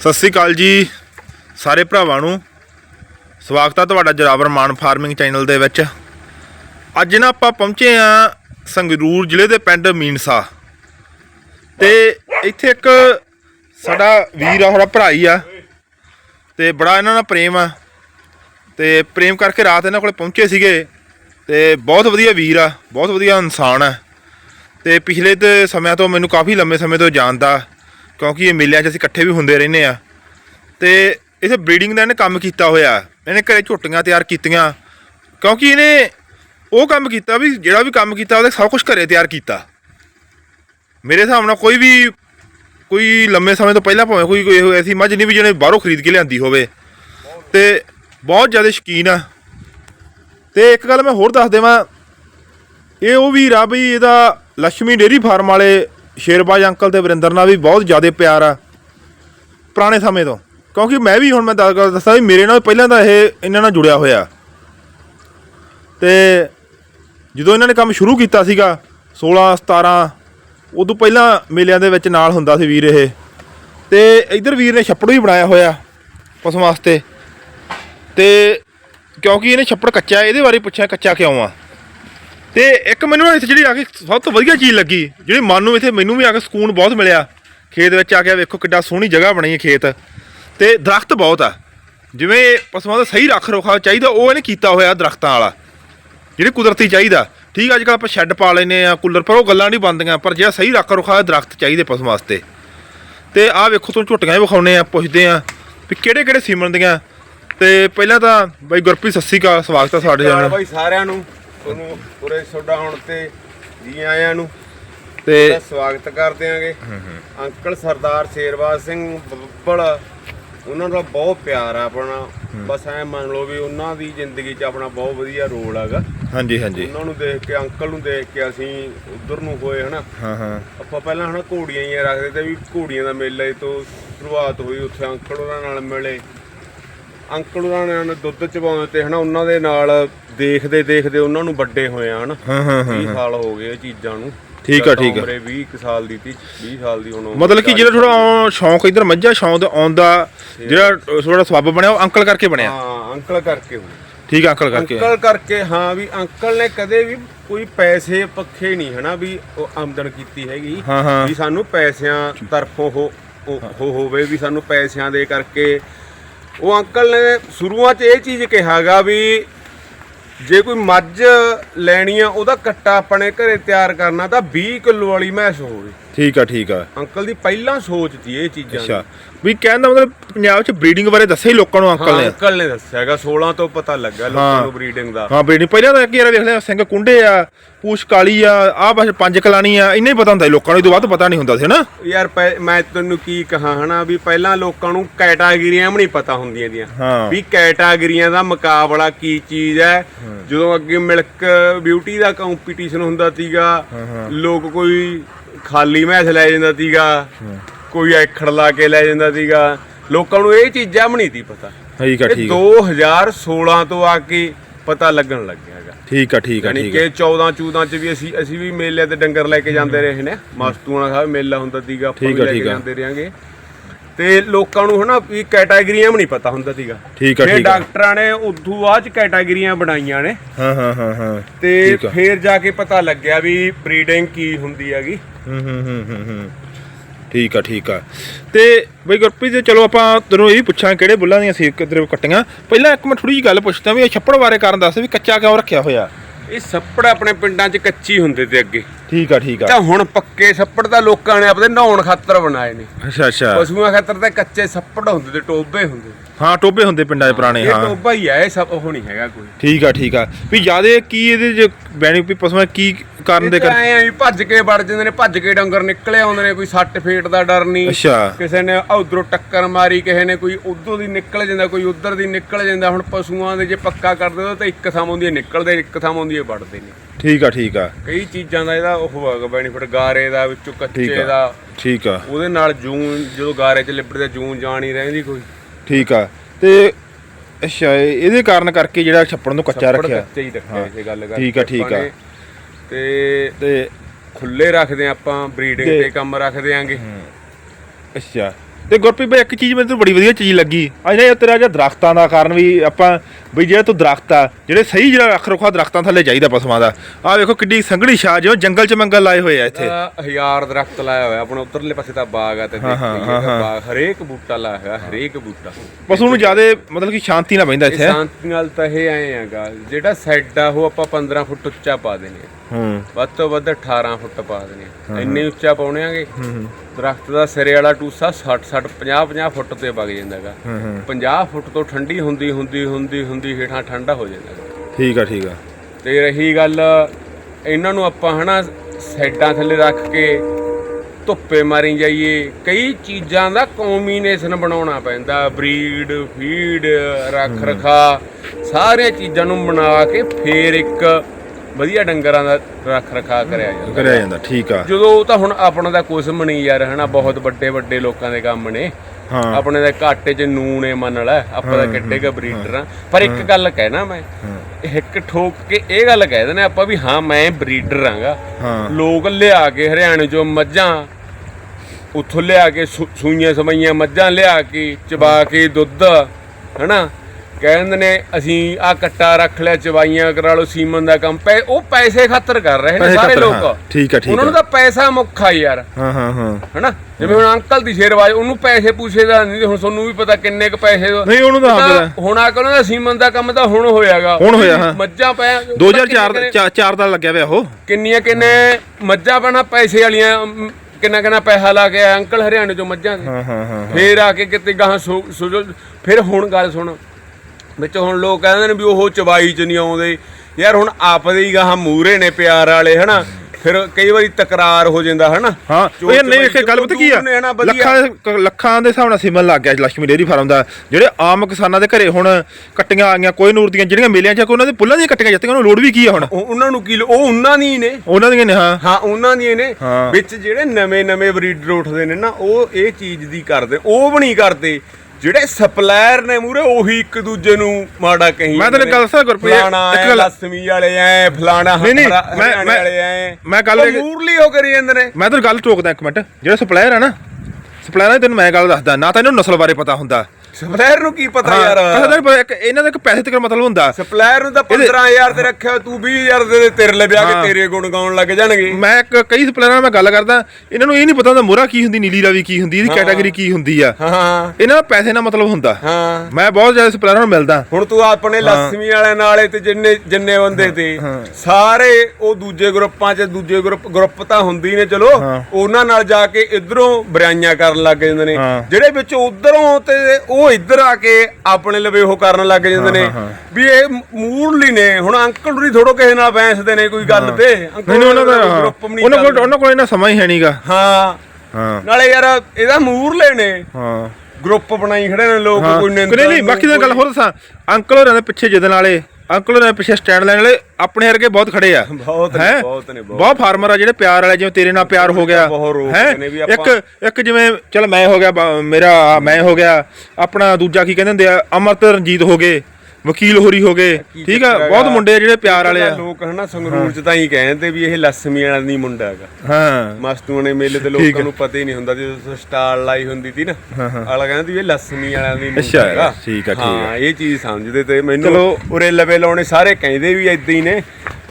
ਸਤਿ ਸ੍ਰੀ ਅਕਾਲ ਜੀ ਸਾਰੇ ਭਰਾਵਾਂ ਨੂੰ। ਸਵਾਗਤ ਹੈ ਤੁਹਾਡਾ ਜਰਾਵਰ ਮਾਨ ਫਾਰਮਿੰਗ ਚੈਨਲ ਦੇ ਵਿੱਚ। ਅੱਜ ਨਾ ਆਪਾਂ ਪਹੁੰਚੇ ਆ ਸੰਗਰੂਰ ਜ਼ਿਲ੍ਹੇ ਦੇ ਪਿੰਡ ਮੀਨਸਾ। ਤੇ ਇੱਥੇ ਇੱਕ ਸਾਡਾ ਵੀਰ ਆ ਸਾਡਾ ਭਰਾ ਹੀ ਆ। ਤੇ ਬੜਾ ਇਹਨਾਂ ਨਾਲ ਪ੍ਰੇਮ ਆ। ਤੇ ਪ੍ਰੇਮ ਕਰਕੇ ਰਾਤ ਇਹਨਾਂ ਕੋਲੇ ਪਹੁੰਚੇ ਸੀਗੇ। ਤੇ ਬਹੁਤ ਵਧੀਆ ਵੀਰ ਆ, ਬਹੁਤ ਵਧੀਆ ਇਨਸਾਨ ਆ। ਤੇ ਪਿਛਲੇ ਤੇ ਸਮਿਆਂ ਤੋਂ ਮੈਨੂੰ ਕਾਫੀ ਲੰਮੇ ਸਮੇਂ ਤੋਂ ਜਾਣਦਾ। ਕਿਉਂਕਿ ਇਹ ਮੇਲਿਆਂ 'ਚ ਅਸੀਂ ਇਕੱਠੇ ਵੀ ਹੁੰਦੇ ਰਹਿੰਦੇ ਆ। ਤੇ ਇਥੇ ਬਰੀਡਿੰਗ ਦਾ ਇਹਨੇ ਕੰਮ ਕੀਤਾ ਹੋਇਆ। ਇਹਨੇ ਘਰੇ ਝੋਟੀਆਂ ਤਿਆਰ ਕੀਤੀਆਂ। ਕਿਉਂਕਿ ਇਹਨੇ ਉਹ ਕੰਮ ਕੀਤਾ ਵੀ ਜਿਹੜਾ ਵੀ ਕੰਮ ਕੀਤਾ, ਉਹਦੇ ਸਭ ਕੁਝ ਘਰੇ ਤਿਆਰ ਕੀਤਾ। ਮੇਰੇ ਹਿਸਾਬ ਨਾਲ ਕੋਈ ਵੀ, ਕੋਈ ਲੰਮੇ ਸਮੇਂ ਤੋਂ ਪਹਿਲਾਂ ਭਾਵੇਂ ਕੋਈ ਕੋਈ ਇਹੋ ਐਸੀ ਮੱਝ ਨਹੀਂ ਵੀ ਜਿਹਨੇ ਬਾਹਰੋਂ ਖਰੀਦ ਕੇ ਲਿਆਂਦੀ ਹੋਵੇ। ਤੇ ਬਹੁਤ ਜ਼ਿਆਦਾ ਸ਼ੌਕੀਨ ਆ। ਤੇ ਇੱਕ ਗੱਲ ਮੈਂ ਹੋਰ ਦੱਸ ਦੇਵਾਂ। ਇਹ ਉਹ ਵੀਰ ਆ ਬਈ ਇਹਦਾ ਲక్ష్ਮੀ ਡੇਰੀ ਫਾਰਮ ਵਾਲੇ ਸ਼ੇਰਬਾਜ ਅੰਕਲ ਤੇ ਵਰਿੰਦਰ ਨਾਲ ਵੀ ਬਹੁਤ ਜ਼ਿਆਦਾ ਪਿਆਰ ਆ ਪੁਰਾਣੇ ਸਮੇਂ ਤੋਂ। ਕਿਉਂਕਿ ਮੈਂ ਵੀ ਹੁਣ ਮੈਂ ਦੱਸਾਂ ਵੀ ਮੇਰੇ ਨਾਲ ਪਹਿਲਾਂ ਤਾਂ ਇਹ, ਇਹਨਾਂ ਨਾਲ ਜੁੜਿਆ ਹੋਇਆ। ਤੇ ਜਦੋਂ ਇਹਨਾਂ ਨੇ ਕੰਮ ਸ਼ੁਰੂ ਕੀਤਾ ਸੀਗਾ 16 17 ਉਦੋਂ ਪਹਿਲਾਂ ਮੇਲਿਆਂ ਦੇ ਵਿੱਚ ਨਾਲ ਹੁੰਦਾ ਸੀ ਵੀਰ ਇਹ। ਤੇ ਇਧਰ ਵੀਰ ਨੇ ਛੱਪੜ ਵੀ ਬਣਾਇਆ ਹੋਇਆ ਪਸ਼ੂ ਵਾਸਤੇ। ਤੇ ਕਿਉਂਕਿ ਇਹਨੇ ਛੱਪੜ ਕੱਚਾ, ਇਹਦੇ ਬਾਰੇ ਪੁੱਛਿਆ ਕੱਚਾ ਕਿਉਂ ਆ? ਤੇ ਇੱਕ ਮੈਨੂੰ ਨਾ ਇੱਥੇ ਜਿਹੜੀ ਆ ਕੇ ਸਭ ਤੋਂ ਵਧੀਆ ਚੀਜ਼ ਲੱਗੀ ਜਿਹੜੀ ਮਨ ਨੂੰ ਇੱਥੇ ਮੈਨੂੰ ਵੀ ਆ ਕੇ ਸਕੂਨ ਬਹੁਤ ਮਿਲਿਆ। ਖੇਤ ਵਿੱਚ ਆ ਕੇ ਵੇਖੋ ਕਿੱਡਾ ਸੋਹਣੀ ਜਗ੍ਹਾ ਬਣੀ ਹੈ ਖੇਤ। ਤੇ ਦਰਖਤ ਬਹੁਤ ਆ। ਜਿਵੇਂ ਪਸ਼ੂਆਂ ਦਾ ਸਹੀ ਰੱਖ ਰਖਾਵ ਚਾਹੀਦਾ ਉਹ ਇਹਨੇ ਕੀਤਾ ਹੋਇਆ ਦਰਖਤਾਂ ਵਾਲਾ। ਜਿਹੜੇ ਕੁਦਰਤੀ ਚਾਹੀਦਾ। ਠੀਕ ਅੱਜ ਕੱਲ ਆਪਾਂ ਸ਼ੈੱਡ ਪਾ ਲੈਨੇ ਆ ਕੂਲਰ ਪਰ ਉਹ ਗੱਲਾਂ ਨਹੀਂ ਬਣਦੀਆਂ ਪਰ ਜਿਹੜਾ ਸਹੀ ਰੱਖ ਰਖਾਵ ਦਰਖਤ ਚਾਹੀਦੇ ਪਸ਼ੂ ਵਾਸਤੇ। ਤੇ ਆਹ ਵੇਖੋ ਤੁਹਾਨੂੰ ਝੁੱਟੀਆਂ ਵੀ ਵਿਖਾਉਨੇ ਆ ਪੁੱਛਦੇ ਆ ਵੀ ਕਿਹੜੇ ਕਿਹੜੇ ਸੀਮਨ ਦੀਆਂ। ਤੇ ਪਹਿਲਾਂ ਤਾਂ ਬਾਈ ਗੁਰਪ੍ਰੀਤ ਸ਼੍ਰੀ ਅਕਾਲ ਸਵਾਗਤ ਹੈ ਚਾਲ ਚੈਨਲ ਭਾਈ ਸਾਰਿਆਂ ਨੂੰ। ਤੁਹਾਨੂੰ ਪੂਰੇ ਸੋਡਾ ਹੁਣ ਤੇ ਜੀ ਆਇਆਂ ਨੂੰ। ਤੇ ਸਵਾਗਤ ਕਰਦੇ ਆਂਗੇ ਅੰਕਲ ਸਰਦਾਰ ਸ਼ੇਰਵਾਜ ਸਿੰਘ ਬੱਬਲ ਉਹਨਾਂ ਦਾ ਬਹੁਤ ਪਿਆਰ ਆ ਆਪਣਾ। ਬਸ ਐ ਮੰਨ ਲਓ ਵੀ ਉਹਨਾਂ ਦੀ ਜ਼ਿੰਦਗੀ 'ਚ ਆਪਣਾ ਬਹੁਤ ਵਧੀਆ ਰੋਲ ਹੈਗਾ। ਹਾਂਜੀ ਹਾਂਜੀ। ਉਹਨਾਂ ਨੂੰ ਦੇਖ ਕੇ ਅੰਕਲ ਨੂੰ ਦੇਖ ਕੇ ਅਸੀਂ ਉਧਰ ਨੂੰ ਹੋਏ ਹਨਾ। ਹਾਂ ਹਾਂ। ਆਪਾਂ ਪਹਿਲਾਂ ਹਨਾ ਘੋੜੀਆਂ ਹੀ ਰੱਖਦੇ ਤੇ ਵੀ ਘੋੜੀਆਂ ਦਾ ਮੇਲਾ ਹੀ ਤੋਂ ਸ਼ੁਰੂਆਤ ਹੋਈ ਉੱਥੇ ਅੰਕਲ ਉਹਨਾਂ ਨਾਲ ਮਿਲੇ। ਅੰਕਲ ਉਹਨਾਂ ਨੇ ਦੁੱਧ ਚਵਾਉਂਦੇ ਤੇ ਹਨਾ ਉਹਨਾਂ ਦੇ ਨਾਲ ਦੇਖਦੇ ਦੇਖਦੇ ਉਹਨਾਂ ਨੂੰ ਵੱਡੇ ਹੋਏ ਆ ਹਨਾ। ਹਾਂ ਹਾਂ ਹਾਂ 20 ਸਾਲ ਹੋ ਗਏ ਇਹ ਚੀਜ਼ਾਂ ਨੂੰ। ਠੀਕ ਆ, ਠੀਕ ਆ। ਉਮਰੇ 20 ਕੁ ਸਾਲ ਦੀ ਤੀ 20 ਸਾਲ ਦੀ ਹੁਣ ਮਤਲਬ ਕਿ ਜਿਹੜਾ ਥੋੜਾ ਸ਼ੌਂਕ ਇਧਰ ਮੱਝਾਂ ਸ਼ੌਂਕ ਦਾ ਆਉਣ ਦਾ ਜਿਹੜਾ ਥੋੜਾ ਸਬੱਬ ਬਣਿਆ ਉਹ ਅੰਕਲ ਕਰਕੇ ਬਣਿਆ? ਹਾਂ ਅੰਕਲ ਕਰਕੇ ਹੋਏ ਠੀਕ ਆ ਅੰਕਲ ਕਰਕੇ। ਅੰਕਲ ਕਰਕੇ ਹਾਂ ਵੀ ਅੰਕਲ ਨੇ ਕਦੇ ਵੀ ਕੋਈ ਪੈਸੇ ਪੱਖੇ ਨਹੀਂ ਹਨਾ ਵੀ ਉਹ ਆਮਦਨ ਕੀਤੀ ਹੈਗੀ। ਵੀ ਸਾਨੂੰ ਪੈਸਿਆਂ ਤਰਫੋਂ ਹੋ ਹੋ- ਹੋਵੇ ਵੀ ਸਾਨੂੰ ਪੈਸਿਆਂ ਦੇ ਕਰਕੇ ਉਹ ਅੰਕਲ ਨੇ ਸ਼ੁਰੂਆਂ 'ਚ ਇਹ ਚੀਜ਼ ਕਿਹਾਗਾ ਵੀ ਜੇ ਕੋਈ ਮੱਝ ਲੈਣੀ ਆ, ਉਹਦਾ ਕੱਟਾ ਆਪਣੇ ਘਰੇ ਤਿਆਰ ਕਰਨਾ ਤਾਂ 20 ਕਿਲੋ ਵਾਲੀ ਮੈਸ ਹੋਵੇ। ਠੀਕ ਆ ਠੀਕ ਆ। ਅੰਕਲ ਦੀ ਪਹਿਲਾਂ ਸੋਚ ਸੀ ਇਹ ਚੀਜ਼ਾਂ। ਅੱਛਾ। ਵੀ ਕਹਿਣ ਦਾ ਮਤਲਬ ਪੰਜਾਬ 'ਚ ਬਰੀਡਿੰਗ ਬਾਰੇ ਦੱਸਿਆ ਹੀ ਲੋਕਾਂ ਨੂੰ ਅੰਕਲ ਹਾਂ ਨੇ ਅੰਕਲ ਨੇ ਦੱਸਿਆਗਾ 16 ਤੋਂ ਪਤਾ ਲੱਗਾ ਲੋਕਾਂ ਹਾਂ। ਨੂੰ ਬਰੀਡਿੰਗ ਦਾ। ਹਾਂ ਬਰੀਡਿੰਗ। ਪਹਿਲਾਂ ਤਾਂ ਇੱਕ ਯਾਰ ਵੇਖ ਲਿਆ ਸਿੰਘ ਕੁੰਡੇ ਆ ਪੂਛ ਕਾਲੀ ਆ ਆ ਬਸ ਪੰਜ ਕਲਾਣੀ ਆ ਇੰਨਾ ਹੀ ਪਤਾ ਹੁੰਦਾ ਸੀ ਲੋਕਾਂ ਨੂੰ ਇਹ ਤੋਂ ਵੱਧ ਪਤਾ ਨਹੀਂ ਹੁੰਦਾ ਸੀ ਨਾ ਯਾਰ ਪਹਿ- ਮੈਂ ਤੈਨੂੰ ਕੀ ਕਹਾਂ ਹਨਾ ਵੀ ਪਹਿਲਾਂ ਲੋਕਾਂ ਨੂੰ ਕੈਟਾਗਰੀਆਂ ਵੀ ਨਹੀਂ ਪਤਾ ਹੁੰਦੀਆਂ ਦੀਆਂ। ਹਾਂ। ਵੀ ਕੈਟਾਗਰੀਆਂ ਦਾ ਮੁਕਾਬਲਾ ਕੀ ਚੀਜ਼ ਹੈ? ਜਦੋਂ ਅੱਗੇ ਮਿਲਕ ਬਿਊਟੀ ਦਾ ਕੰਪੀਟੀਸ਼ਨ ਹੁੰਦਾ ਸੀਗਾ ਲੋਕ ਕੋਈ ਖਾਲੀ ਮੈਸ ਲੈ ਜਾਂਦਾ ਸੀਗਾ ਕੋਈ ਐਖੜ ਲਾ ਕੇ ਲੈ ਜਾਂਦਾ ਸੀਗਾ। ਲੋਕਾਂ ਨੂੰ ਇਹ ਚੀਜ਼ਾਂ ਵੀ ਨਹੀਂ ਸੀ ਪਤਾ। ਠੀਕ ਆ। ਠੀਕ ਆ 2016 ਤੋਂ ਆ ਕੇ ਪਤਾ ਲੱਗਣ ਲੱਗਿਆ ਹੈਗਾ। ਠੀਕ ਆ ਠੀਕ ਆ ਠੀਕ ਕਿ ਆ। 14 14 ਚ ਵੀ ਅਸੀਂ ਅਸੀਂ ਵੀ ਮੇਲੇ ਤੇ ਡੰਗਰ ਲੈ ਕੇ ਜਾਂਦੇ ਰਹੇ ਨੇ। ਮਸਤੂਆਣਾ ਸਾਹਿਬ ਮੇਲਾ ਹੁੰਦਾ ਸੀਗਾ ਆਪਾਂ ਵੀ ਲੈ ਕੇ। ਜਾਂਦੇ ਰਹਾਂਗੇ। ਤੇ ਲੋਕਾਂ ਨੂੰ ਹਨਾ ਵੀ ਕੈਟਾਗਰੀਆਂ ਵੀ ਨਹੀਂ ਪਤਾ ਹੁੰਦਾ ਸੀਗਾ। ਠੀਕ ਆ, ਠੀਕ ਆ। ਡਾਕਟਰਾਂ ਨੇ ਉਦੋਂ ਬਾਅਦ ਚ ਕੈਟਾਗਰੀਆਂ ਬਣਾਈਆਂ ਨੇ। ਹਾਂ ਹਾਂ ਹਾਂ ਹਾਂ। ਤੇ। ਫਿਰ ਜਾ ਕੇ ਪਤਾ ਲੱਗਿਆ ਵੀ ਬਰੀਡਿੰਗ ਕੀ ਹੁੰਦੀ ਹੈਗੀ। ਹੂੰ ਹੂੰ ਹੂੰ ਹੂੰ ਹੂੰ। ਠੀਕ ਆ ਠੀਕ ਆ। ਤੇ ਬਈ ਗੁਰਪ੍ਰੀਤ ਜੀ, ਚਲੋ ਆਪਾਂ ਤੈਨੂੰ ਇਹ ਵੀ ਪੁੱਛਾਂ ਕਿਹੜੇ ਬੁੱਲਾਂ ਦੀਆਂ ਸੀ ਕਿਧਰੇ ਕੱਟੀਆਂ। ਪਹਿਲਾਂ ਇੱਕ ਮੈਂ ਥੋੜੀ ਜਿਹੀ ਗੱਲ ਪੁੱਛਦਾ ਵੀ ਇਹ ਛੱਪੜ ਬਾਰੇ ਕਾਰਨ ਦੱਸ ਵੀ ਕੱਚਾ ਕਿਉਂ ਰੱਖਿਆ ਹੋਇਆ? ਇਹ ਛੱਪੜ ਆਪਣੇ ਪਿੰਡਾਂ 'ਚ ਕੱਚੀ ਹੁੰਦੇ ਤੇ ਅੱਗੇ। ਠੀਕ ਆ ਠੀਕ ਆ। ਤਾਂ ਹੁਣ ਪੱਕੇ ਸੱਪੜ ਤਾਂ ਲੋਕਾਂ ਨੇ ਆਪਣੇ ਨਹਾਉਣ ਖਾਤਰ ਬਣਾਏ ਨੇ। ਅੱਛਾ ਅੱਛਾ। ਪਸ਼ੂਆਂ ਖਾਤਰ ਤਾਂ ਕੱਚੇ ਸੱਪੜ ਹੁੰਦੇ ਤੇ ਟੋਬੇ ਹੁੰਦੇ। ਹਾਂ ਟੋਬੇ ਹੁੰਦੇ ਪਿੰਡਾਂ 'ਚ ਪੁਰਾਣੇ ਇਹ ਹਾਂ। ਟੋਬਾ ਹੀ ਹੈ ਇਹ ਸਭ ਉਹ ਨਹੀਂ ਹੈਗਾ ਕੋਈ। ਠੀਕ ਆ ਠੀਕ ਆ। ਵੀ ਜਿਆਦੇ ਕੀ ਇਹਦੇ ਚ ਬੈਨੀਫਿਟ ਪਸ਼ੂਆਂ ਕੀ ਕਾਰਨ ਦੇ ਕਰ ਐ ਆ ਵੀ ਭੱਜ ਕੇ ਵੜ ਜਾਂਦੇ ਨੇ ਭੱਜ ਕੇ ਡੰਗਰ ਨਿਕਲੇ ਆਉਂਦੇ ਨੇ ਕੋਈ ਸੱਟ ਫੇਟ ਦਾ ਡਰ ਨਹੀਂ। ਅੱਛਾ। ਕਿਸੇ ਨੇ ਉਧਰੋਂ ਟੱਕਰ ਮਾਰੀ ਕਿਸੇ ਨੇ ਕੋਈ ਉਧਰੋਂ ਦੀ ਨਿਕਲ ਜਾਂਦਾ ਕੋਈ ਉਧਰ ਦੀ ਨਿਕਲ ਜਾਂਦਾ। ਹੁਣ ਪਸ਼ੂਆਂ ਦੇ ਜੇ ਪੱਕਾ ਕਰਦੇ ਤਾਂ ਇੱਕ ਥਾਂ ਆਉਂਦੀ ਨਿਕਲਦੇ ਇੱਕ ਥਾਂ ਆਉਂਦੀ ਵੜਦੇ ਨੇ ਠੀਕ ਆ ਠੀਕ ਆ। ਕਈ ਚੀਜ਼ਾਂ ਦਾ ਇਹਦਾ ਉਹ ਹੈਗਾ ਬੈਨੀਫਿਟ ਗਾਰੇ ਦਾ ਵਿੱਚੋਂ ਕੱਚੇ। ਦਾ। ਠੀਕ ਆ। ਉਹਦੇ ਨਾਲ ਜੂਨ ਜਦੋਂ ਗਾਰੇ 'ਚ ਲਿਬੜਦੇ ਜੂਨ ਜਾਣ ਹੀ ਰਹਿੰਦੀ ਕੋਈ। ਠੀਕ ਆ। ਤੇ ਅੱਛਾ ਇਹ- ਇਹਦੇ ਕਾਰਨ ਕਰਕੇ ਜਿਹੜਾ ਛੱਪੜ ਨੂੰ ਕੱਚਾ ਰੱਖਿਆ। ਕੱਚਾ ਹੀ ਰੱਖਿਆ ਹਾਂ। ਇਸੇ ਗੱਲ ਕਰਕੇ ਠੀਕ ਆ, ਠੀਕ ਆ। ਤੇ ਤੇ ਖੁੱਲੇ ਰੱਖਦੇ ਆਪਾਂ ਬਰੀਡਿੰਗ ਤੇ ਕੰਮ ਰੱਖਦੇ ਆਂਗੇ ਅੱਛਾ। ਤੇ ਗੁਰਪ੍ਰੀਤ ਭਾਈ ਇੱਕ ਚੀਜ਼ ਮੈਨੂੰ ਬੜੀ ਵਧੀਆ ਚੀਜ਼ ਲੱਗੀ। ਆ ਜਿਹੜਾ ਤੇਰਾ ਜਿਹੜਾ ਦਰਖਤਾਂ ਦਾ ਕਾਰਨ ਵੀ ਆਪਾਂ ਬਈ ਜਿਹੜਾ ਤੂੰ ਦਰਖਤ ਆ ਜਿਹੜੇ ਸਹੀ ਜਿਹੜਾ ਰੱਖ ਰਖਾ ਦਰਖਤਾਂ ਥੱਲੇ ਚਾਹੀਦਾ ਪਸ਼ੂਆਂ ਦਾ। ਆ ਵੇਖੋ ਕਿੱਡੀ ਸੰਘਣੀ ਛਾਂ ਜਿਵੇਂ ਜੰਗਲ ਚ ਮੰਗਲ ਲਾਏ ਹੋਏ ਆ ਇੱਥੇ। ਹਜ਼ਾਰ ਦਰਖਤ ਲਾਇਆ ਹੋਇਆ ਆਪਣੇ ਉਧਰਲੇ ਪਾਸੇ ਤਾਂ ਬਾਗ ਆ ਤੇ। ਬਾਗ ਹਰੇਕ ਬੂਟਾ ਲਾਇਆ ਹੋਇਆ ਹਰੇਕ ਬੂਟਾ। ਪਸ਼ੂ ਨੂੰ ਜ਼ਿਆਦਾ ਮਤਲਬ ਕਿ ਸ਼ਾਂਤੀ ਨਾਲ ਬੈਂਦਾ ਇੱਥੇ ਸ਼ਾਂਤੀ ਨਾਲ ਤਾਂ ਇਹ ਆਏ ਹੈਗਾ ਜਿਹੜਾ ਸੈੱਡ ਆ ਉਹ ਆਪਾਂ 15 ਫੁੱਟ ਉੱਚਾ ਪਾ ਦੇਣੇ। ਹੂੰ। ਵੱਧ ਤੋਂ ਵੱਧ 18 ਫੁੱਟ ਪਾ ਦੇਣੇ। ਇੰਨੇ ਉੱਚਾ ਪਾਉਣੇ ਆਗੇ। ਦਰਖਤ ਦਾ ਸਿਰੇ ਵਾਲਾ ਟੂਸਾ 60 60 50 50 ਫੁੱਟ ਤੇ ਵਗ ਜਾਂਦਾਗਾ 50 ਫੁੱਟ ਤੋਂ ਠੰਡੀ ਹੁੰਦੀ ਹੁੰਦੀ ਹੁੰਦੀ ਹੁੰਦੀ ਹੇਠਾਂ ਠੰਡਾ ਹੋ ਜਾਂਦਾਗਾ ਠੀਕ ਆ ਠੀਕ ਆ। ਤੇ ਰਹੀ ਗੱਲ ਇਹਨਾਂ ਨੂੰ ਆਪਾਂ ਹਨਾ ਸਾਈਡਾਂ ਥੱਲੇ ਰੱਖ ਕੇ ਧੁੱਪੇ ਮਾਰੀ ਜਾਈਏ। ਕਈ ਚੀਜ਼ਾਂ ਦਾ ਕੰਬੀਨੇਸ਼ਨ ਬਣਾਉਣਾ ਪੈਂਦਾ। ਬਰੀਡ ਫੀਡ ਰੱਖ ਰਖਾ ਸਾਰੀਆਂ ਚੀਜ਼ਾਂ ਨੂੰ ਬਣਾ ਕੇ ਫੇਰ ਇੱਕ ਵਧੀਆ ਡੰਗਰਾਂ ਦਾ ਰੱਖ ਰਖਾ ਕਰਿਆ ਜਾਂਦਾ। ਕਰਿਆ ਜਾਂਦਾ ਠੀਕ ਆ। ਜਦੋਂ ਉਹ ਤਾਂ ਹੁਣ ਆਪਣਾ ਦਾ ਕੁਛ ਮਣੀ ਯਾਰ ਹਨਾ ਬਹੁਤ ਵੱਡੇ ਵੱਡੇ ਲੋਕਾਂ ਦੇ ਕੰਮ ਨੇ। ਆਪਣੇ ਦੇ ਘਾਟੇ 'ਚ ਨੂਨ ਏ ਮੰਨ ਲੈ ਆਪਾਂ ਤਾਂ ਕਿੱਡੇ ਕ ਬਰੀਡਰ ਆ। ਪਰ ਇੱਕ ਗੱਲ ਕਹਿਣਾ ਮੈਂ ਇੱਕ ਠੋਕ ਕੇ ਇਹ ਗੱਲ ਕਹਿ ਦਿੰਦੇ ਆਪਾਂ ਵੀ ਹਾਂ ਮੈਂ ਬਰੀਡਰ ਆਂਗਾ। ਲੋਕ ਲਿਆ ਕੇ ਹਰਿਆਣੇ ਚੋਂ ਮੱਝਾਂ ਉੱਥੋਂ ਲਿਆ ਕੇ ਸੂਈਆਂ ਸਮਈਆਂ ਮੱਝਾਂ ਲਿਆ ਕੇ ਚਬਾ ਕੇ ਦੁੱਧ ਹਨਾ? ਕਹਿੰਦੇ ਨੇ ਅਸੀਂ ਆ ਕੱਟਾ ਰੱਖ ਲਿਆ ਚਵਾਈਆਂ ਕਰਾ ਲਓ ਸੀਮਨ ਦਾ ਕੰਮ। ਪੈ ਉਹ ਪੈਸੇ ਖਾਤਰ ਕਰ ਰਹੇ ਨੇ ਪੈਸੇ ਸਾਰੇ ਖਾਤਰ, ਲੋਕ। ਠੀਕ ਆ, ਠੀਕ ਉਹਨਾਂ ਨੂੰ ਆ। ਤਾਂ ਪੈਸਾ ਮੁੱਖਾ ਯਾਰ। ਹਾਂ ਹਾਂ ਹਾਂ। ਹਨਾ? ਜਿਵੇਂ ਹੁਣ ਅੰਕਲ ਦੀ ਸ਼ੇਰਵਾਜ ਉਹਨੂੰ ਪੈਸੇ ਪੂਸੇ ਦਾ ਨਹੀਂ ਹੁਣ ਤੁਹਾਨੂੰ ਵੀ ਪਤਾ ਕਿੰਨੇ ਕ ਪੈਸੇ ਨਹੀਂ ਉਹਨੂੰ ਤਾਂ ਪਤਾ ਹੁਣ ਆ ਕੇ ਉਹਨਾਂ ਦਾ ਸੀਮਨ ਦਾ ਕੰਮ ਤਾਂ ਹੁਣ ਹੋਇਆਗਾ। ਹੁਣ ਹੋਇਆ, ਹਾਂ। ਮੱਝਾਂ ਪੈ 2004 ਚਾ- ਚਾਰ ਦਾ ਲੱਗਿਆ ਪਿਆ ਉਹ। ਕਿੰਨੀਆਂ ਕਿੰਨੇ ਮੱਝਾਂ ਬਣਾ ਪੈਸੇ ਵਾਲੀਆਂ ਅਮ, ਕਿੰਨਾ ਕਿੰਨਾ ਪੈਸਾ ਲਾ ਕੇ ਆਇਆ ਅੰਕਲ ਹਰਿਆਣੇ ਤੋਂ ਮੱਝਾਂ ਦੇ। ਹਾਂ ਹਾਂ ਹਾਂ ਫੇਰ ਆ ਕੇ ਕਿਤੇ ਗਾਹਾਂ ਸੋ ਸੋ- ਫਿਰ ਹੁਣ ਗੱਲ ਸੁਣ। ਵਿੱਚ ਹੁਣ ਲੋਕ ਕਹਿੰਦੇ ਨੇ ਵੀ ਉਹ ਚਵਾਈ ਚ ਨਹੀਂ ਆਉਂਦੇ। ਯਾਰ ਹੁਣ ਆਪਦੇ ਹੀ ਗਾਹਾਂ ਮੂਰੇ ਨੇ ਪਿਆਰ ਵਾਲੇ ਹਨਾ? ਫਿਰ ਕਈ ਵਾਰੀ ਤਕਰਾਰ ਹੋ ਜਾਂਦਾ ਹਨਾ? ਹਾਂ ਇਹ ਨਹੀਂ ਵੇਖੇ ਗੱਲ ਪਤਾ ਕੀ ਆ? ਨੇ। ਲੱਖਾਂ ਲੱਖਾਂ ਦੇ ਹਿਸਾਬ ਨਾਲ ਸਿਮਨ ਲੱਗ ਗਿਆ ਲక్ష్ਮੀ ਡੇਅਰੀ ਫਾਰਮ ਦਾ। ਜਿਹੜੇ ਆਮ ਕਿਸਾਨਾਂ ਦੇ ਘਰੇ ਹੁਣ ਕੱਟੀਆਂ ਆ ਗਈਆਂ ਕੋਈ ਨੂਰ ਦੀਆਂ ਜਿਹੜੀਆਂ ਮੇਲਿਆਂ ਚ ਕੋਈ ਉਹਨਾਂ ਦੇ ਪੁੱਲਾਂ ਦੀਆਂ ਕੱਟੀਆਂ ਜਾਂਦੀਆਂ ਉਹਨੂੰ ਲੋੜ ਵੀ ਕੀ ਆ ਹੁਣ? ਉਹ- ਉਹਨਾਂ ਨੂੰ ਕੀ ਉਹ ਉਹਨਾਂ ਦੀ ਨੇ। ਉਹਨਾਂ ਦੀਆਂ ਨੇ ਹਾਂ। ਹਾਂ ਉਹਨਾਂ ਦੀਆਂ ਨੇ। ਵਿੱਚ ਜਿਹੜੇ ਨਵੇਂ ਨਵੇਂ ਬਰੀਡਰ ਉੱਠਦੇ ਨੇ ਨਾ ਉਹ ਇਹ ਚੀਜ਼ ਦੀ ਕਰਦੇ ਉਹ ਵੀ ਨਹੀਂ ਕਰਦੇ। ਜਿਹੜੇ ਸਪਲਾਇਰ ਨੇ ਮੂਰੇ ਉਹੀ ਇੱਕ ਦੂਜੇ ਨੂੰ ਮਾੜਾ ਕਹੀ ਮੈਂ ਤੈਨੂੰ ਗੱਲ। ਦੱਸਾਂ ਗੁਰਪ੍ਰੀਤ, ਇੱਕ ਗੱਲ- ਲਸਮੀ ਵਾਲੇ ਐ ਫਲਾਣਾ ਨਹੀਂ, ਨਹੀਂ, ਮੈਂ- ਮੈਂ- ਮੈਂ ਗੱਲ ਮੂਰਲੀ ਉਹ ਕਰੀ ਜਾਂਦੇ ਨੇ। ਮੈਂ ਤੈਨੂੰ ਗੱਲ ਟੋਕਦਾ ਇੱਕ ਮਿੰਟ। ਜਿਹੜੇ ਸਪਲਾਇਰ ਆ ਨਾ ਸਪਲਾਇਰਾਂ ਤੈਨੂੰ ਮੈਂ ਗੱਲ ਦੱਸਦਾ ਨਾ ਤਾਂ ਇਹਨੂੰ ਨਸਲ ਬਾਰੇ ਪਤਾ ਹੁੰਦਾ। ਸਪਲਾਇਰ ਨੂੰ ਕੀ ਪਤਾ ਯਾਰ? ਇੱਕ ਇਹਨਾਂ ਦਾ ਇੱਕ ਪੈਸੇ ਤੱਕ ਮਤਲਬ ਹੁੰਦਾ। ਸਪਲਾਇਰ ਨੂੰ ਤਾਂ ਇਹਦੇ- 15000 ਤੇ ਰੱਖਿਆ ਤੂੰ 20000 ਦੇ ਦੇ ਤੇਰੇ ਲਈ ਵਿਆਹ। ਕੇ ਤੇਰੇ ਗੁਣ ਗਾਉਣ ਲੱਗ ਜਾਣਗੇ। ਮੈਂ ਇੱਕ ਕਈ ਸਪਲਾਇਰਾਂ ਨਾਲ ਮੈਂ ਗੱਲ ਕਰਦਾ ਇਹਨਾਂ ਨੂੰ ਇਹ ਨਹੀਂ ਪਤਾ ਹੁੰਦਾ ਮੋਹਰਾ ਕੀ ਹੁੰਦੀ ਨੀਲੀ ਰਾਵੀ ਕੀ ਹੁੰਦੀ ਇਹਦੀ ਕੈਟਾਗਰੀ ਕੀ ਹੁੰਦੀ ਆ। ਹਾਂ। ਇਹਨਾਂ ਦਾ ਪੈਸੇ ਨਾਲ ਮਤਲਬ ਹੁੰਦਾ। ਹਾਂ। ਮੈਂ ਬਹੁਤ ਜ਼ਿਆਦਾ ਸਪਲਾਇਰਾਂ ਨੂੰ ਮਿਲਦਾ। ਹੁਣ ਤੂੰ ਆਪਣੇ ਲక్ష్ਮੀ ਵਾਲੇ ਨਾਲੇ ਤੇ ਜਿੰਨੇ ਜਿੰਨੇ ਬੰਦੇ ਤੇ ਸਾਰੇ ਉਹ ਦੂਜੇ ਗਰੁੱਪਾਂ 'ਚ ਦੂਜੇ ਗਰੁੱਪ ਗਰੁੱਪ ਤਾਂ ਹੁੰਦੀ ਨੇ ਚਲੋ। ਉਹਨਾਂ ਨਾਲ ਜਾ ਕੇ ਇਧਰੋਂ ਬਰਿਆਈਆਂ ਕਰਨ ਲੱਗ ਜਾਂਦੇ ਨੇ। ਜਿਹੜੇ ਵਿੱਚ ਉਧਰੋਂ ਤੇ ਉਹ ਇੱਧਰ ਆ ਕੇ ਆਪਣੇ ਲਵੇ ਉਹ ਕਰਨ ਲੱਗ ਜਾਂਦੇ ਨੇ। ਵੀ ਇਹ ਮੂਰਲੀ ਨੇ। ਹੁਣ ਅੰਕਲ ਨੂੰ ਥੋੜੋ ਕਿਸੇ ਨਾਲ ਬੈਂਸਦੇ ਨੇ ਕੋਈ ਗੱਲ ਤੇ। ਅੰਕਲ ਉਹਨਾਂ ਦਾ ਉਹਨਾਂ ਕੋਲ। ਉਹਨਾਂ ਕੋਲ ਇਹਨਾਂ ਸਮਾਂ ਹੀ ਹੈ ਨਹੀਂਗਾ। ਹਾਂ। ਹਾਂ। ਨਾਲੇ ਯਾਰ ਇਹਦਾ ਮੂਰਲੇ ਨੇ। ਹਾਂ। ਗਰੁੱਪ ਬਣਾਈ ਖੜੇ ਨੇ ਲੋਕ ਕੋਈ ਨਹੀਂ ਨਹੀਂ ਬਾਕੀ ਤਾਂ ਗੱਲ ਹੋਰ ਦੱਸਾਂ। ਅੰਕਲ ਹੋਰਾਂ ਦੇ ਪਿੱਛੇ ਜਿੱਦਣ ਵਾਲੇ ਅੰਕਲ ਦੇ ਪਿੱਛੇ ਸਟੈਂਡ ਲੈਣ ਵਾਲੇ ਆਪਣੇ ਵਰਗੇ ਬਹੁਤ ਖੜੇ ਆ ਬਹੁਤ ਨੇ? ਬਹੁਤ ਨੇ, ਬਹੁਤ। ਫਾਰਮਰ ਆ ਜਿਹੜੇ ਪਿਆਰ ਵਾਲੇ ਜਿਵੇਂ ਤੇਰੇ ਨਾਲ ਪਿਆਰ ਹੋ ਗਿਆ ਹੈਂ? ਨੇ ਇੱਕ ਇੱਕ ਜਿਵੇਂ ਚਲ ਮੈਂ ਹੋ ਗਿਆ ਮੇਰਾ ਮੈਂ ਹੋ ਗਿਆ ਆਪਣਾ ਦੂਜਾ ਕੀ ਕਹਿੰਦੇ ਹੁੰਦੇ ਆ ਅਮਰਤ ਰਣਜੀਤ ਹੋ ਗਏ ਵਕੀਲ ਹੋਰੀ ਹੋ ਗਏ। ਠੀਕ ਆ ਬਹੁਤ ਮੁੰਡੇ ਆ ਜਿਹੜੇ ਪਿਆਰ ਵਾਲੇ ਆ। ਲੋਕ ਹਨਾ ਸੰਗਰੂਰ ਚ ਤਾਂ ਹੀ ਕਹਿੰਦੇ ਵੀ ਇਹ ਲਸਮੀ ਵਾਲਾ ਨਹੀਂ ਮੁੰਡਾ ਹੈਗਾ। ਹਾਂ। ਮਸਤੂਆਂ ਨੇ ਮੇਲੇ ਤੇ ਲੋਕਾਂ ਨੂੰ ਪਤਾ ਹੀ ਨਹੀਂ ਹੁੰਦਾ ਜਦੋਂ ਸਟਾਲ ਲਾਈ ਹੁੰਦੀ ਸੀ ਨਾ ਆਲਾ ਕਹਿੰਦੇ ਵੀ ਇਹ ਲਸਮੀ ਵਾਲਾ ਨਹੀਂ ਮੁੰਡਾ ਹੈਗਾ। ਠੀਕ ਆ ਠੀਕ ਆ। ਹਾਂ ਇਹ ਚੀਜ਼ ਸਮਝਦੇ ਤੇ ਮੈਨੂੰ ਉਰੇ ਲਵੇ ਲਾਉਣੇ ਸਾਰੇ ਕਹਿੰਦੇ ਵੀ ਇਦਾਂ ਹੀ ਨੇ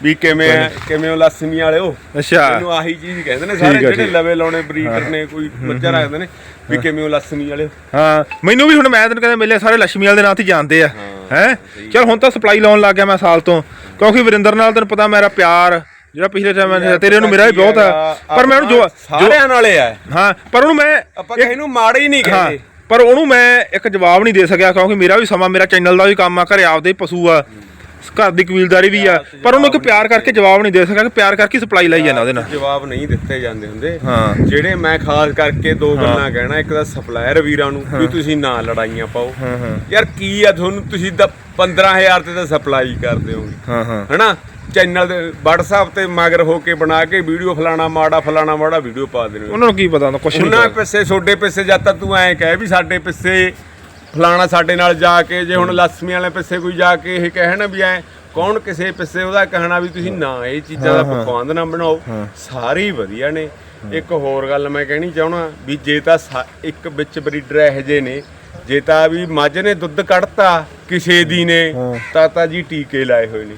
ਵੀ ਕਿਵੇਂ ਕਿਵੇਂ ਉਹ ਲਸਮੀ ਵਾਲਿਓ ਅੱਛਾ। ਮੈਨੂੰ ਆਹੀ ਚੀਜ਼ ਕਹਿੰਦੇ ਨੇ ਸਾਰੇ ਜਿਹੜੇ ਲਵੇ ਲਾਉਣੇ ਬਰੀਡਰ ਨੇ ਕੋਈ ਮੱਝਾਂ ਰੱਖਦੇ ਨੇ ਵੀ ਕਿਵੇਂ ਉਹ ਲਸਮੀ ਵਾਲਿਓ ਹਾਂ ਮੈਨੂੰ ਵੀ ਹੁਣ ਮੈਂ ਤੈਨੂੰ ਕਹਿੰਦਾ ਮੇਲੇ ਸਾਰੇ ਲక్ష్ਮੀ ਵਾਲੇ ਨਾਂ ਤੇ ਜਾਣਦੇ ਆ। ਹੈ? ਚਲ ਹੁਣ ਤਾਂ ਸਪਲਾਈ ਲਾਉਣ ਲੱਗ ਗਿਆ ਮੈਂ ਸਾਲ ਤੋਂ। ਕਿਉਂਕਿ ਵਰਿੰਦਰ ਨਾਲ ਤੈਨੂੰ ਪਤਾ ਮੇਰਾ ਪਿਆਰ ਜਿਹੜਾ ਪਿਛਲੇ ਟਾਈਮ ਤੇਰੇ ਨੂੰ ਮੇਰਾ ਵੀ ਬਹੁਤ ਆ। ਪਰ ਮੈਂ ਉਹਨੂੰ ਜੋ ਸਾਰਿਆਂ ਨਾਲੇ ਆ। ਹਾਂ ਪਰ ਉਹਨੂੰ ਮੈਂ ਆਪਾਂ ਕਿਸੇ ਨੂੰ ਮਾੜਾ ਹੀ ਨਹੀਂ ਕਹਿੰਦੇ। ਪਰ ਉਹਨੂੰ ਮੈਂ ਇੱਕ ਜਵਾਬ ਨਹੀਂ ਦੇ ਸਕਿਆ ਕਿਉਂਕਿ ਮੇਰਾ ਵੀ ਸਮਾਂ ਮੇਰਾ ਚੈਨਲ ਦਾ ਵੀ ਕੰਮ ਆ ਘਰੇ ਆਪਦੇ ਪਸ਼ੂ ਆ। ਘਰ ਦੀ ਕਬੀਲਦਾਰੀ ਵੀ ਆ ਪਰ ਉਹਨੂੰ ਇੱਕ ਪਿਆਰ ਕਰਕੇ ਜਵਾਬ ਨਹੀਂ ਦੇ ਸਕਿਆ ਕਿ ਪਿਆਰ ਕਰਕੇ ਸਪਲਾਈ ਲਾਈ ਜਾਂਦਾ ਉਹਦੇ ਨਾਲ। ਜਵਾਬ ਨਹੀਂ ਦਿੱਤੇ ਜਾਂਦੇ ਹੁੰਦੇ। ਹਾਂ। ਜਿਹੜੇ ਮੈਂ ਖਾਸ ਕਰਕੇ ਦੋ ਗੱਲਾਂ ਕਹਿਣਾ ਇੱਕ ਤਾਂ ਸਪਲਾਇਰ ਵੀਰਾਂ ਨੂੰ ਵੀ ਤੁਸੀਂ ਨਾ ਲੜਾਈਆਂ ਪਾਓ। ਯਾਰ ਕੀ ਆ ਤੁਹਾਨੂੰ? ਤੁਸੀਂ ਤਾਂ 15000 ਤੇ ਤਾਂ ਸਪਲਾਈ ਕਰਦੇ ਹੋਗੇ ਹਾਂ ਹਾਂ। ਹਨਾ? ਚੈਨਲ ਦੇ WhatsApp ਤੇ ਮਗਰ ਹੋ ਕੇ ਬਣਾ ਕੇ ਵੀਡੀਓ ਫਲਾਣਾ ਮਾੜਾ ਫਲਾਣਾ ਮਾੜਾ ਵੀਡੀਓ ਪਾ ਦੇਣੇ ਉਹਨਾਂ ਨੂੰ ਕੀ ਪਤਾ ਹੁੰਦਾ ਕੁਛ ਨਹੀਂ ਉਹਨਾਂ। ਪਿੱਛੇ ਛੋਡੇ ਪਿੱਛੇ ਜਦ ਤੱਕ ਤੂੰ ਐਂ ਕਹਿ ਵੀ ਸਾਡੇ ਪਿੱਛੇ ਫਲਾਣਾ ਸਾਡੇ ਨਾਲ ਜਾ ਕੇ ਜੇ ਹੁਣ ਲక్ష్ਮੀ ਵਾਲੇ ਪਿੱਛੇ ਕੋਈ ਜਾ ਕੇ ਇਹ ਕਹਿਣ ਵੀ ਐ ਕੌਣ ਕਿਸੇ ਪਿੱਛੇ ਉਹਦਾ ਕਹਿਣਾ ਵੀ ਤੁਸੀਂ ਨਾ ਇਹ ਚੀਜ਼ਾਂ ਦਾ ਪਕਵਾਨ ਨਾ ਬਣਾਓ। ਸਾਰੇ ਵਧੀਆ ਨੇ। ਇੱਕ ਹੋਰ ਗੱਲ ਮੈਂ ਕਹਿਣੀ ਚਾਹਣਾ ਵੀ ਜੇ ਤਾਂ ਇੱਕ ਵਿੱਚ ਬਰੀਡਰ ਇਹੋ ਜਿਹੇ ਨੇ ਜੇ ਤਾਂ ਵੀ ਮੱਝ ਨੇ ਦੁੱਧ ਕੱਢਤਾ ਕਿਸੇ ਦੀ ਨੇ। ਤਾਂ ਤਾਂ ਜੀ ਟੀਕੇ ਲਾਏ ਹੋਏ ਨੇ।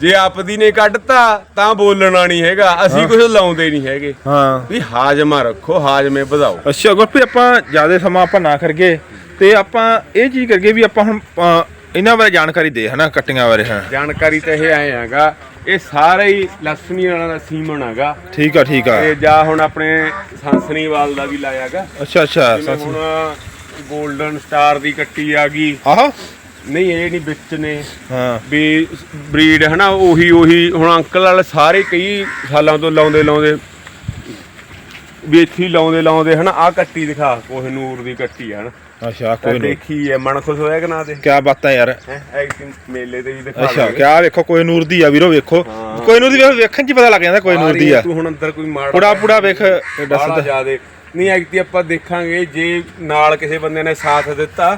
ਜੇ ਆਪਦੀ ਨੇ ਕੱਢਤਾ ਤਾਂ ਬੋਲਣਾ ਨਹੀਂ ਹੈਗਾ। ਅਸੀਂ ਕੁਝ ਲਾਉਂਦੇ ਨਹੀਂ ਹੈਗੇ। ਹਾਂ। ਵੀ ਹਾਜ਼ਮਾ ਰੱਖੋ ਹਾਜ਼ਮੇ ਵਧਾਓ। ਅੱਛਾ ਗੁਰਪ੍ਰੀਤ ਆਪਾਂ ਜ਼ਿਆਦਾ ਸਮਾਂ ਆਪਾਂ ਨਾ ਕਰਗੇ ਤੇ ਆਪਾਂ ਇਹ ਚੀਜ਼ ਕਰਕੇ ਵੀ ਆਪਾਂ ਹੁਣ ਇਹਨਾਂ ਬਾਰੇ ਜਾਣਕਾਰੀ ਦੇ ਹਨਾ ਕਟਿੰਗਾਂ ਬਾਰੇ ਹਾਂ। ਜਾਣਕਾਰੀ ਤਾਂ ਇਹ ਆਏ ਹੈਗਾ ਇਹ ਸਾਰੇ ਹੀ ਲక్ష్ਮੀ ਵਾਲਾ ਦਾ ਸੀਮਨ ਹੈਗਾ। ਠੀਕ ਆ ਠੀਕ ਆ। ਤੇ ਜਾਂ ਹੁਣ ਆਪਣੇ ਸੰਸਨੀਵਾਲ ਦਾ ਵੀ ਲਾਇਆ ਅੱਛਾ ਅੱਛਾ ਹੁਣ 골ਡਨ ਸਟਾਰ ਦੀ ਕੱਟੀ ਆ ਗਈ। ਆਹ। ਨਹੀਂ ਇਹ ਨਹੀਂ ਵਿੱਚ ਨੇ। ਹਾਂ। ਵੀ ਬਰੀਡ ਹਨਾ ਉਹੀ ਉਹੀ ਹੁਣ ਅੰਕਲ ਵਾਲੇ ਸਾਰੇ ਕਈ ਸਾਲਾਂ ਤੋਂ ਲਾਉਂਦੇ ਲਾਉਂਦੇ ਵੀ ਇੱਥੇ ਹੀ ਲਾਉਂਦੇ ਲਾਉਂਦੇ ਹਨਾ ਆ ਕੱਟੀ ਦਿਖਾ ਕੋਹਨੂਰ ਦੀ ਕੱਟੀ ਆ ਹਨਾ। ਅੱਛਾ ਤਾਂ ਕੋਈ ਨਹੀਂ ਦੇਖੀ ਹੈ ਮਨ ਖੁਸ਼ ਹੋਇਆ ਕਿ ਨਾ ਦੇ ਕੀ ਬਾਤਾਂ ਯਾਰ। ਹੈ ਐਕਟਿੰਗ ਮੇਲੇ ਤੇ ਵੀ ਦਿਖਾ ਅੱਛਾ। ਕਿਆ ਵੇਖੋ ਕੋਈ ਨੂਰ ਦੀ ਆ ਵੀਰੋ ਵੇਖੋ। ਕੋਈ ਨੂਰ ਦੀ ਵੇਖੋ, ਵੇਖਣ ਚ ਪਤਾ ਲੱਗ ਜਾਂਦਾ ਕੋਈ ਨੂਰ ਦੀ ਆ। ਤੂੰ ਹੁਣ ਅੰਦਰ ਕੋਈ ਮਾੜਾ ਪੁੜਾ ਪੁੜਾ ਵੇਖ ਦੱਸਦਾ ਜ਼ਿਆਦੇ ਨਹੀਂ ਐਕਟੀ ਆਪਾਂ ਦੇਖਾਂਗੇ ਜੇ ਨਾਲ ਕਿਸੇ ਬੰਦੇ ਨੇ ਸਾਥ ਦਿੱਤਾ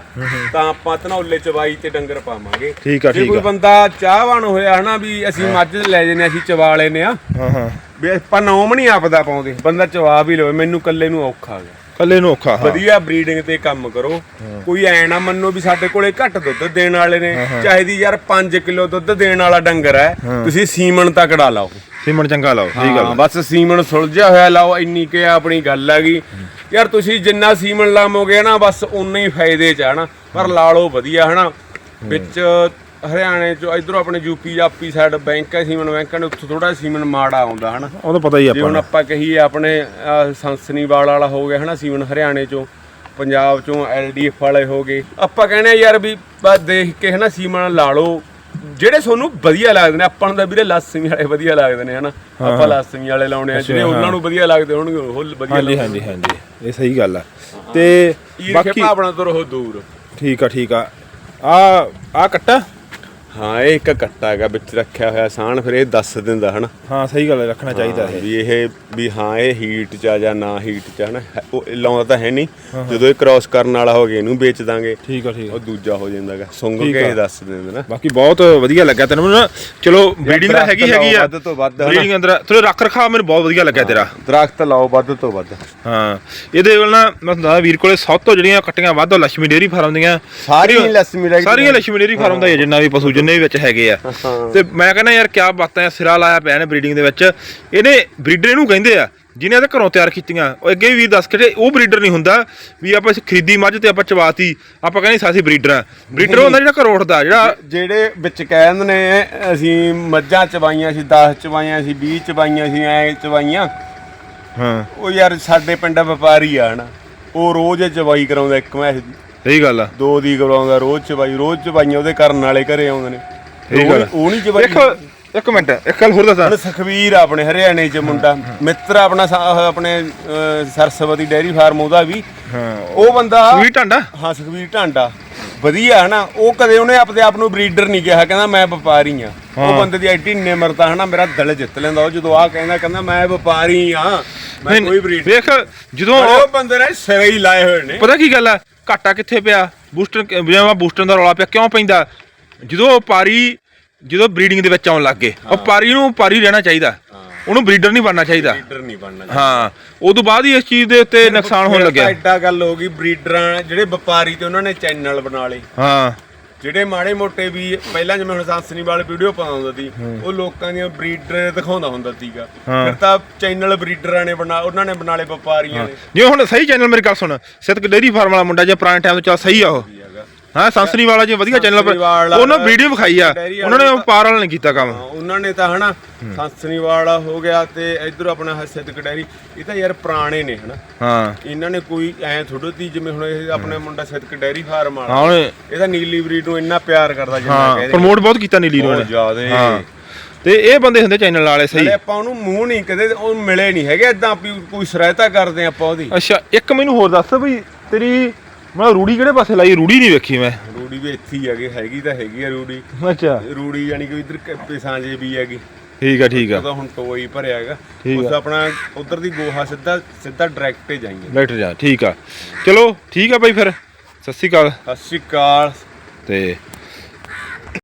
ਤਾਂ ਆਪਾਂ ਧਨੌਲੇ ਚਵਾਈ ਤੇ ਡੰਗਰ ਪਾਵਾਂਗੇ। ਠੀਕ ਆ, ਜੇ ਠੀਕ ਕੋਈ ਆ। ਬੰਦਾ ਚਾਹਵਾਨ ਹੋਇਆ ਹਨਾ ਵੀ ਅਸੀਂ ਮੱਝ ਲੈ ਜਨੇ ਅਸੀਂ ਚਵਾ ਲੈਨੇ ਆ ਹਾਂ ਹਾਂ। ਵੀ ਆਪਾਂ ਨੌਮ ਨਹੀਂ ਆਪਦਾ ਪਾਉਂਦੇ। ਬੰਦਾ ਚਵਾ ਵੀ ਲਵੇ ਮੈਨੂੰ ਕੱਲੇ ਨੂੰ ਔਖਾ ਗਿਆ ਕੱਲੇ ਨੂੰ ਔਖਾ ਹਾਂ। ਵਧੀਆ ਬਰੀਡਿੰਗ ਤੇ ਕੰਮ ਕਰੋ। ਕੋਈ ਐ ਨਾ ਮੰਨੋ ਵੀ ਸਾਡੇ ਕੋਲੇ ਘੱਟ ਦੁੱਧ ਦੇਣ ਵਾਲੇ ਨੇ ਚਾਹੇ ਦੀ ਯਾਰ 5 ਕਿਲੋ ਦੁੱਧ ਦੇਣ ਵਾਲਾ ਡੰਗਰ ਹੈ ਤੁਸੀਂ ਸੀਮਨ ਤਕੜਾ ਲਾਓ। ਸਿਮਣ ਚੰਗਾ ਲਾਓ ਠੀਕ ਹਾਂ ਗੱਲ ਬਸ ਸੀਮਨ ਸੁਲਝਿਆ ਹੋਇਆ ਲਾਓ ਇੰਨੀ ਕਿ ਆਪਣੀ ਗੱਲ ਹੈਗੀ। ਯਾਰ ਤੁਸੀਂ ਜਿੰਨਾ ਸੀਮਨ ਲਾਵੋਗੇ ਨਾ ਬਸ ਉਨਾ ਹੀ ਫਾਇਦੇ ਚ ਆਣਾ ਪਰ ਲਾ ਲਓ ਵਧੀਆ ਹਨਾ? ਵਿੱਚ ਹਰਿਆਣੇ ਚ ਇਧਰੋਂ ਆਪਣੇ ਯੂਪੀ ਜਾਪੀ ਸਾਈਡ ਬੈਂਕ ਹੈ ਸੀਮਨ ਬੈਂਕਾਂ ਨੇ ਉੱਥੋਂ ਥੋੜਾ ਸੀਮਨ ਮਾੜਾ ਆਉਂਦਾ ਹਨਾ? ਉਹ ਤਾਂ ਪਤਾ ਹੀ ਜੇ ਆਪਾਂ ਹੁਣ ਨੂੰ। ਆਪਾਂ ਕਹੀਏ ਆਪਣੇ ਅਹ, ਸੰਸਨੀਵਾਲ ਵਾਲਾ ਹੋ ਗਿਆ ਹਨਾ ਸੀਮਨ ਹਰਿਆਣੇ ਚੋਂ। ਪੰਜਾਬ ਚੋਂ ਐਲਡੀਐਫ ਵਾਲੇ ਹੋ ਗਏ। ਆਪਾਂ ਕਹਿੰਦੇ ਆ ਯਾਰ ਵੀ ਬਸ ਦੇਖ ਕੇ ਹਨਾ ਸੀਮਨ ਲਾ ਲਓ ਜਿਹੜੇ ਤੁਹਾਨੂੰ ਵਧੀਆ ਲੱਗਦੇ ਨੇ ਆਪਾਂ ਨੂੰ ਤਾਂ ਵੀਰੇ ਲਾਸਮੀ ਵਾਲੇ ਵਧੀਆ ਲੱਗਦੇ ਨੇ ਹਨਾ? ਆਪਾਂ ਲਾਸਮੀ ਵਾਲੇ ਲਾਉਣੇ ਆ ਜਿਹੜੇ ਉਹਨਾਂ ਨੂੰ ਵਧੀਆ ਲੱਗਦੇ ਹੋਣਗੇ ਉਹ ਵਧੀਆ ਹਾਂਜੀ ਹਾਂਜੀ ਹਾਂਜੀ ਇਹ ਸਹੀ ਗੱਲ ਆ। ਤੇ ਬਾਕੀ ਭਾਵਨਾ ਤੋਂ ਰਹੋ ਦੂਰ। ਠੀਕ ਆ ਠੀਕ ਆ। ਆ ਆ ਕੱਟਾ? ਹਾਂ ਇਹ ਇੱਕ ਕੱਟਾ ਹੈਗਾ ਵਿੱਚ ਰੱਖਿਆ ਹੋਇਆ ਸਾਣ ਫਿਰ ਇਹ ਦੱਸ ਦਿੰਦਾ ਹਨਾ? ਹਾਂ ਸਹੀ ਗੱਲ ਰੱਖਣਾ ਚਾਹੀਦਾ ਹੈ ਵੀ ਇਹ ਵੀ ਹਾਂ ਇਹ ਹੀਟ ਚ ਆ ਜਾਂ ਨਾ ਹੀਟ ਚ ਆ ਉਹ ਲਾਉਂਦਾ ਤਾਂ ਹੈ ਨਹੀਂ। ਜਦੋਂ ਇਹ ਕ੍ਰਾਸ ਕਰਨ ਵਾਲਾ ਹੋ ਗਿਆ ਇਹਨੂੰ ਵੇਚ ਦਾਂਗੇ। ਠੀਕ ਆ ਠੀਕ ਆ। ਉਹ ਦੂਜਾ ਹੋ ਜਾਂਦਾ ਹੈਗਾ। ਕੇ ਆ। ਦੱਸ ਦਿੰਦੇ ਨਾ। ਬਾਕੀ ਬਹੁਤ ਵਧੀਆ ਲੱਗਾ ਤੈਨੂੰ ਨਾ। ਚਲੋ ਬਰੀਡਿੰਗ ਤਾਂ ਹੈਗੀ ਹੈਗੀ ਆ। ਵੱਧ ਤੋਂ ਵੱਧ ਹਨਾ। ਅੰਦਰ ਚਲੋ ਰੱਖ ਰਖਾਅ ਮੈਨੂੰ ਬਹੁਤ ਵਧੀਆ ਲੱਗਾ ਤੇਰਾ। ਦਰਖਤ ਲਾਓ ਵੱਧ ਤੋਂ ਵੱਧ। ਹਾਂ ਇਹਦੇ ਵੱਲ ਨਾ ਮੈਂ ਤੁਹਾਨੂੰ ਦੱਸਦਾ ਵੀਰ ਕੋਲੇ ਸਭ ਤੋਂ ਜਿਹੜੀਆਂ ਕੱਟੀਆਂ ਵੱਧ ਉਹ ਲక్ష్ਮੀ ਡੇਰੀ ਫਾਰਮ ਦੀਆਂ। ਸਾਰੀਆਂ ਲక్ష్ਮੀ ਸਾਰੀਆਂ ਲక్ష్ਮੀ ਡੇਰੀ ਫਾਰਮ ਦਾ ਜਿੰਨਾ ਵੀ ਪਸ਼ੂ ਜਿੰਨੇ ਵੀ ਵਿੱਚ ਹੈਗੇ ਆ। ਤੇ ਮੈਂ ਕਹਿੰਦਾ ਯਾਰ ਕਿਆ ਬਾਤਾਂ ਆ ਸਿਰਾ ਲਾਇਆ ਪਿਆ ਨੇ ਬਰੀਡਿੰਗ ਦੇ ਵਿੱਚ। ਇਹਨੇ ਬਰੀਡਰ ਇਹਨੂੰ ਕਹਿੰਦੇ ਆ ਜਿਹਨੇ ਇਹਦੇ ਘਰੋਂ ਤਿਆਰ ਕੀਤੀਆਂ। ਉਹ ਅੱਗੇ ਵੀ ਦੱਸ ਕੇ ਉਹ ਬਰੀਡਰ ਨਹੀਂ ਹੁੰਦਾ ਵੀ ਆਪਾਂ ਖਰੀਦੀ ਮੱਝ ਤੇ ਆਪਾਂ ਚਵਾਤੀ ਆਪਾਂ ਕਹਿੰਦੇ ਸਾਸੀ ਬਰੀਡਰ ਆ। ਬਰੀਡਰ ਹੁੰਦਾ ਜਿਹੜਾ ਘਰੋਂ ਉੱਠਦਾ ਜਿਹੜਾ ਜਿਹੜੇ ਵਿੱਚ ਕਹਿੰਦੇ ਨੇ ਅਸੀਂ ਮੱਝਾਂ ਚਵਾਈਆਂ ਸੀ 10 ਚਵਾਈਆਂ ਸੀ 20 ਚਵਾਈਆਂ ਸੀ ਐ ਚਵਾਈਆਂ ਹਾਂ। ਉਹ ਯਾਰ ਸਾਡੇ ਪਿੰਡ ਵਪਾਰੀ ਆ ਉਹ ਰੋਜ਼ ਚਵਾਈ ਕਰਾਉਂਦਾ ਇੱਕ ਮੈਂ ਸਹੀ ਗੱਲ ਆ। ਦੋ ਦੀ ਕਰਾਉਂਦਾ ਰੋਜ਼ ਚਵਾਈ ਰੋਜ਼ ਚਵਾਈਆਂ ਉਹਦੇ ਕਰਨ ਵਾਲੇ ਘਰੇ ਆਉਂਦੇ ਨੇ। ਗੱਲ ਨੀ- ਉਹ ਨਹੀਂ ਚਵਾਈ ਇੱਕ ਇੱਕ ਮਿੰਟ ਇੱਕ ਗੱਲ ਹੋਰ ਦੱਸਾਂ। ਸੁਖਵੀਰ ਆ ਆਪਣੇ ਹਰਿਆਣੇ ਚ ਮੁੰਡਾ। ਮਿੱਤਰ ਆਪਣਾ ਸਾ- ਆਹ ਆਪਣੇ ਅਹ, ਸਰਸਵਤੀ ਡੈਰੀ ਫਾਰਮ ਉਹਦਾ ਵੀ। ਹਾਂ। ਉਹ ਬੰਦਾ ਵੀ ਢਾਂਡਾ? ਹਾਂ ਸੁਖਵੀਰ ਢਾਂਡਾ। ਵਧੀਆ ਹੈ ਨਾ। ਉਹ ਕਦੇ ਉਹਨੇ ਆਪਦੇ ਆਪ ਨੂੰ ਬਰੀਡਰ ਨਹੀਂ ਕਿਹਾ। ਕਹਿੰਦਾ ਮੈਂ ਵਪਾਰੀ ਆ ਉਹ ਬੰਦੇ ਦੀ ਐਡੀ ਨਿਮਰਤਾ ਹੈ ਨਾ ਮੇਰਾ ਦਿਲ ਜਿੱਤ ਲੈਂਦਾ। ਉਹ ਜਦੋਂ ਆ ਕਹਿੰਦਾ ਕਹਿੰਦਾ ਮੈਂ ਵਪਾਰੀ ਆ ਮੈਂ ਕੋਈ ਬਰੀਡਰ ਵੇਖ ਜਦੋਂ ਉਹ ਬੰਦੇ ਨੇ ਸਿਰੇ ਹੀ ਲਾਏ ਹੋਏ ਨੇ। ਪਤਾ ਕੀ ਗੱਲ ਆ? ਘਾਟਾ ਕਿੱਥੇ ਪਿਆ? ਬੂਸਟਰ ਜਿਵੇਂ ਬੂਸਟਰ ਦਾ ਰੌਲਾ ਪਿਆ ਕਿਉਂ ਪੈਂਦਾ? ਜਦੋਂ ਉਹ ਪਾਰੀ ਜਦੋਂ ਬਰੀਡਿੰਗ ਦੇ ਵਿੱਚ ਆਉਣ ਲੱਗ ਗਏ ਉਹ ਪਾਰੀ ਨੂੰ ਪਾਰੀ ਰਹਿਣਾ ਚਾਹੀਦਾ। ਉਹਨੂੰ ਬਰੀਡਰ ਨਹੀਂ ਬਣਨਾ ਚਾਹੀਦਾ। ਬਰੀਡਰ ਨਹੀਂ ਬਣਨਾ ਹਾਂ। ਉਦੋਂ ਬਾਅਦ ਹੀ ਇਸ ਚੀਜ਼ ਦੇ ਉੱਤੇ ਨੁਕਸਾਨ ਹੋਣ ਲੱਗਿਆ ਤਾਂ ਐਡਾ ਗੱਲ ਹੋ ਗਈ ਬਰੀਡਰਾਂ ਜਿਹੜੇ ਵਪਾਰੀ ਤੇ ਉਹਨਾਂ ਨੇ ਚੈਨਲ ਬਣਾ ਲਏ। ਹਾਂ। ਜਿਹੜੇ ਮਾੜੇ ਮੋਟੇ ਵੀ ਪਹਿਲਾਂ ਜਿਵੇਂ ਹੁਣ ਸਾਸਨੀ ਵਾਲੇ ਵੀਡੀਓ ਪਾਉਂਦਾ ਸੀ ਉਹ ਲੋਕਾਂ ਦੀਆਂ ਬਰੀਡਰ ਦਿਖਾਉਂਦਾ ਹੁੰਦਾ ਸੀਗਾ। ਫਿਰ ਤਾਂ ਚੈਨਲ ਬਰੀਡਰਾਂ ਨੇ ਬਣਾ ਉਹਨਾਂ ਨੇ ਬਣਾ ਲਏ ਵਪਾਰੀਆਂ ਨੇ। ਜਿਵੇਂ ਹੁਣ ਸਹੀ ਚੈਨਲ ਮੇਰੀ ਗੱਲ ਸੁਣ। ਸਿੱਧਕ ਡੇਰੀ ਫਾਰਮ ਵਾਲਾ ਮੁੰਡਾ ਜੇ ਪੁਰਾਣੇ ਟਾਈਮ ਤੋਂ ਚੱਲ ਸਹੀ ਆ ਉਹ। ਹਾਂ ਸੰਸਰੀ ਵਾਲਾ ਜੇ ਵਧੀਆ ਚੈਨਲ ਪਰ ਉਹਨਾਂ ਵੀਡੀਓ ਵਿਖਾਈ ਆ। ਉਹਨਾਂ ਨੇ ਪਾਰ ਵਾਲਾ ਨਹੀਂ ਕੀਤਾ ਕੰਮ। ਹਾਂ, ਉਹਨਾਂ ਨੇ ਤਾਂ ਹਨਾ ਸੰਸਨੀ ਵਾਲਾ ਹੋ ਗਿਆ ਤੇ ਇਧਰ ਆਪਣਾ ਹਸਦ ਕਡੈਰੀ ਇਹ ਤਾਂ ਯਾਰ ਪੁਰਾਣੇ ਨੇ ਹਨਾ। ਹਾਂ। ਇਹਨਾਂ ਨੇ ਕੋਈ ਐ ਥੋੜੀ ਤੀ ਜਿਵੇਂ ਹੁਣ ਇਹ ਆਪਣੇ ਮੁੰਡਾ ਸਿੱਧਕ ਡੈਰੀ ਫਾਰਮ ਵਾਲਾ। ਹਾਂ ਉਹਨੇ ਇਹ ਤਾਂ ਨੀਲੀ ਬਰੀਡ ਨੂੰ ਇੰਨਾ ਪਿਆਰ ਕਰਦਾ ਜਿੰਨਾ ਹਾਂ ਕਹਿੰਦੇ ਪ੍ਰਮੋਟ ਬਹੁਤ ਕੀਤਾ ਨੀਲੀ ਨੂੰ ਬਹੁਤ। ਜ਼ਿਆਦੇ। ਹਾਂ। ਤੇ ਇਹ ਬੰਦੇ ਹੁੰਦੇ ਚੈਨਲ ਵਾਲੇ ਸਹੀ। ਨਾਲੇ ਆਪਾਂ ਉਹਨੂੰ ਮੂੰਹ ਨਹੀਂ ਕਦੇ ਉਹ ਮਿਲੇ ਨਹੀਂ ਹੈਗੇ ਇਦਾਂ ਕੋਈ ਸਹਾਇਤਾ ਕਰਦੇ ਆਪਾਂ ਉਹਦੀ। ਅੱਛਾ ਇੱਕ ਮੈਨੂੰ ਹੋਰ ਦੱਸ ਬਈ ਤੇਰੀ ਮੈਂ ਰੂੜੀ ਕਿਹੜੇ ਪਾਸੇ ਲਾਈ? ਰੂੜੀ ਨਹੀਂ ਵੇਖੀ ਮੈਂ। ਰੂੜੀ ਵੀ ਇੱਥੇ ਹੀ ਹੈਗੀ ਹੈਗੀ ਤਾਂ ਹੈਗੀ ਆ ਰੂੜੀ। ਅੱਛਾ। ਰੂੜੀ ਯਾਨੀ ਕਿ ਇਧਰ ਪਿਸਾਂਜੇ ਵੀ ਹੈਗੀ। ਠੀਕ ਆ ਠੀਕ ਆ। ਉਹਦਾ ਹੁਣ ਟੋਈ ਭਰਿਆ ਹੈਗਾ ਉਸ ਆਪਣਾ ਉਧਰ ਦੀ ਗੋਹਾ ਸਿੱਧਾ ਸਿੱਧਾ ਡਾਇਰੈਕਟ ਹੀ ਜਾਈਏ। ਲੈਟਰ ਜਾ ਠੀਕ ਆ। ਚਲੋ ਠੀਕ ਆ ਬਾਈ ਫਿਰ। ਸਤਿ ਸ਼੍ਰੀ ਅਕਾਲ। ਸਤਿ ਸ਼੍ਰੀ ਅਕਾਲ। ਤੇ